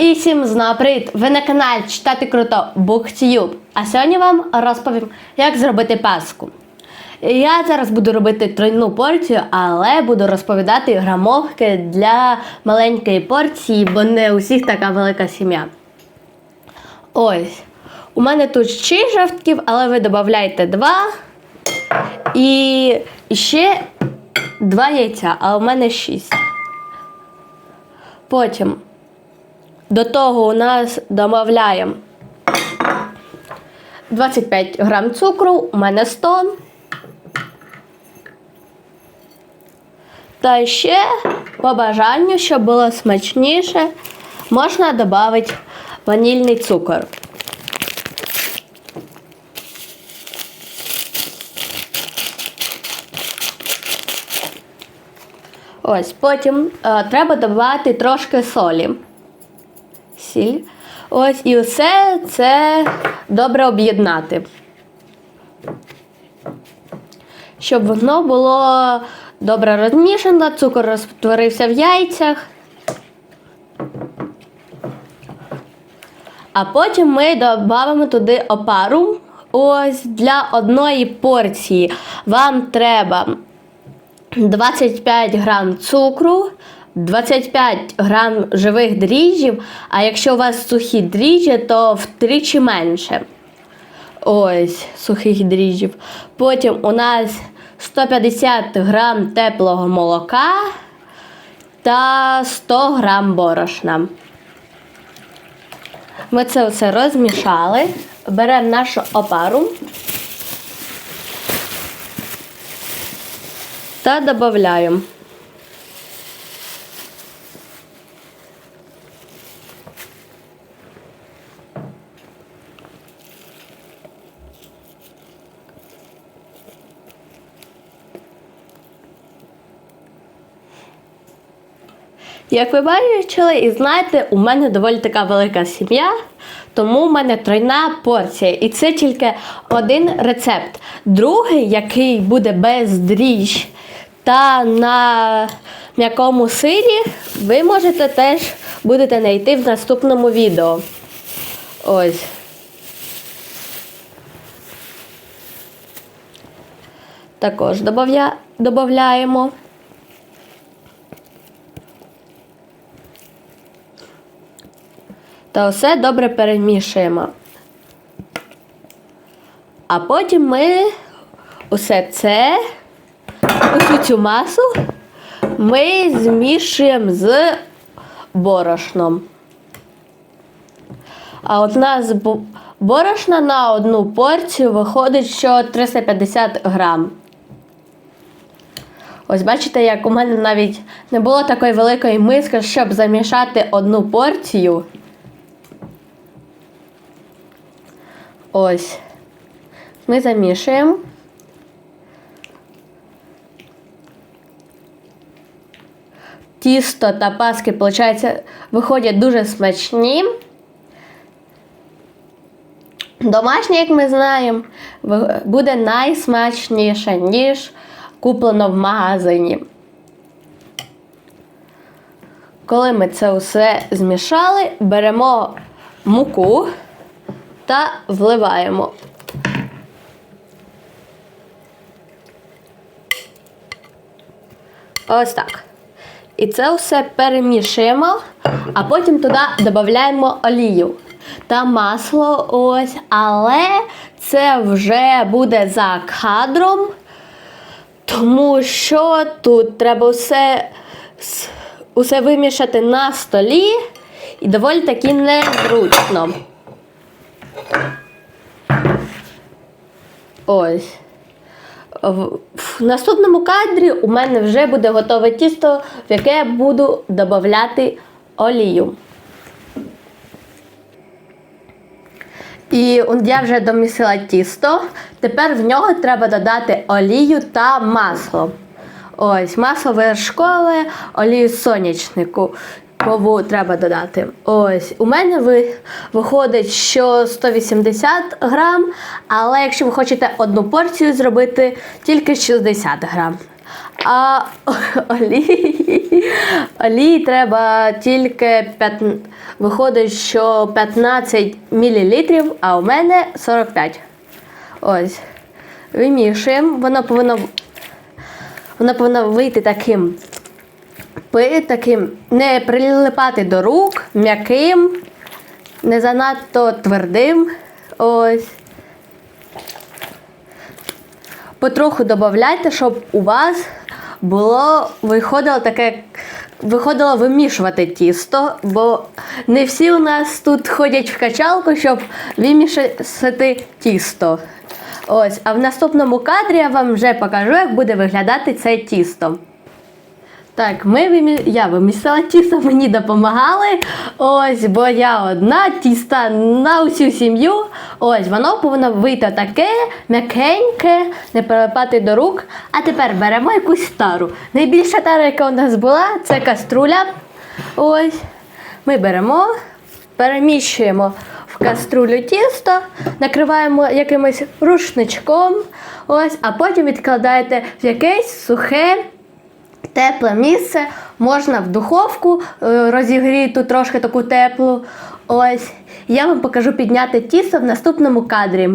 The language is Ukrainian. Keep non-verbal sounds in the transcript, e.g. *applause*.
І всім знову привіт! Ви на каналі Читати Круто BookTube. А сьогодні вам розповім, як зробити паску. Я зараз буду робити тройну порцію, але буду розповідати грамовки для маленької порції, бо не у всіх така велика сім'я. Ось. У мене тут 6 жовтків, але ви додаєте 2. І ще 2 яйця, а у мене 6. Потім до того у нас додаємо 25 грам цукру, у мене 100. Та ще по бажанню, щоб було смачніше, можна додати ванільний цукор. Ось, потім е, треба додати трошки солі. Сіль. Ось і все це добре об'єднати. Щоб воно було добре розмішано, цукор розтворився в яйцях. А потім ми додамо туди опару. Ось для одної порції вам треба 25 грам цукру, 25 грам живих дріжджів, а якщо у вас сухі дріжджі, то втричі менше. Ось, сухих дріжджів. Потім у нас 150 грам теплого молока та 100 грам борошна. Ми це все розмішали. Беремо нашу опару та додаємо. Як ви бачили і знаєте, у мене доволі така велика сім'я, тому в мене тройна порція. І це тільки один рецепт. Другий, який буде без дріждж та на м'якому сирі, ви можете теж будете знайти в наступному відео. Ось. Також додаємо. Та все добре перемішуємо. А потім ми усе це, усю цю масу ми змішуємо з борошном. А от у нас борошна на одну порцію виходить, що 350 грам. Ось бачите, як у мене навіть не було такої великої миски, щоб замішати одну порцію. Ось. Ми замішуємо. Тісто та паски, виходить, виходять дуже смачні. Домашнє, як ми знаємо, буде найсмачніше, ніж куплено в магазині. Коли ми це все змішали, беремо муку та вливаємо. Ось так. І це все перемішуємо, а потім туди додаємо олію та масло. Ось, але це вже буде за кадром, тому що тут треба все, усе вимішати на столі і доволі таки незручно. Ось. В наступному кадрі у мене вже буде готове тісто, в яке я буду додати олію. І я вже домісила тісто. Тепер в нього треба додати олію та масло. Ось, масло вершкове, олію сонячнику. Кову треба додати. Ось, у мене ви, виходить, що 180 грам, але якщо ви хочете одну порцію зробити, тільки 60 грам. А *laughs* олії Олії треба тільки 5, виходить, що 15 мл, а у мене 45. Ось. Вимішуємо. Воно повинно, воно повинно вийти таким, пи- таким, не прилипати до рук, м'яким, не занадто твердим. Ось. Потроху додавайте, щоб у вас було виходило таке, виходило вимішувати тісто, бо не всі у нас тут ходять в качалку, щоб вимішати тісто. Ось, а в наступному кадрі я вам вже покажу, як буде виглядати це тісто. Так, ми вимі... я вимісила тісто, мені допомагали. Ось, бо я одна тіста на усю сім'ю. Ось, воно повинно вийти таке м'якеньке, не прилипати до рук. А тепер беремо якусь стару. Найбільша тара, яка у нас була, це каструля. Ось. Ми беремо, переміщуємо в каструлю тісто, накриваємо якимось рушничком. Ось, а потім відкладаєте в якесь сухе тепле місце, можна в духовку розігріти трошки таку теплу. Ось. Я вам покажу підняти тісто в наступному кадрі.